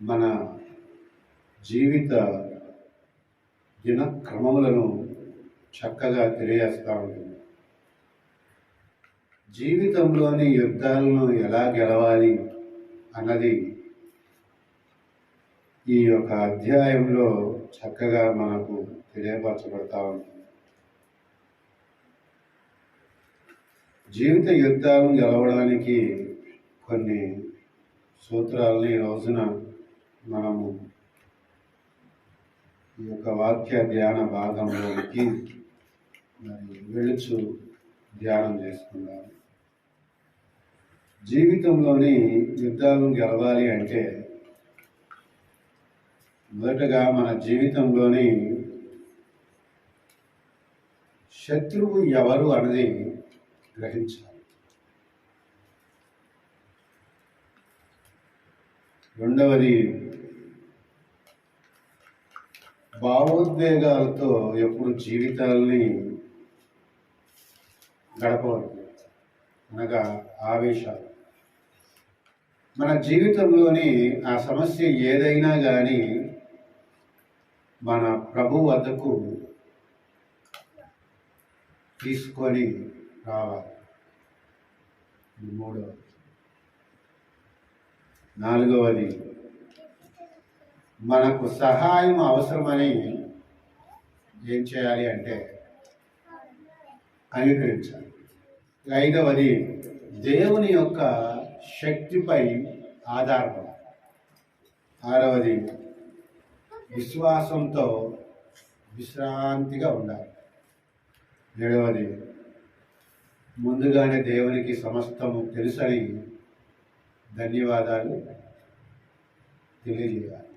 మన జీవిత దినక్రమములను చక్కగా తెలియజేస్తూ ఉంటుంది జీవితంలోని యుద్ధాలను ఎలా గెలవాలి అన్నది ఈ యొక్క అధ్యాయంలో చక్కగా మనకు తెలియపరచబడతా ఉంటుంది జీవిత యుద్ధాలను గెలవడానికి కొన్ని సూత్రాలని ఈ రోజున మనము ఈ యొక్క వాక్య ధ్యాన భాగంలోకి మరి వెళుచు ధ్యానం చేసుకున్నాము జీవితంలోని యుద్ధాలను గెలవాలి అంటే మొదటగా మన జీవితంలోని శత్రువు ఎవరు అనేది గ్రహించాలి. రెండవది భావోద్వేగాలతో ఎప్పుడు జీవితాల్ని గడపవద్దు. అనగా ఆవేశాలు. మన జీవితంలోని ఆ సమస్య ఏదైనా కానీ మన ప్రభు వద్దకు తీసుకొని రావాలి ఇది మూడవది నాలుగవది. మనకు సహాయం అవసరమని ఏం చేయాలి అంటే అంగీకరించాలి. ఐదవది దేవుని యొక్క శక్తిపై ఆధారపడాలి. ఆరవది విశ్వాసంతో విశ్రాంతిగా ఉండాలి. ఏడవది ముందుగానే దేవునికి సమస్తము తెలుసని ధన్యవాదాలు తెలియజేయాలి.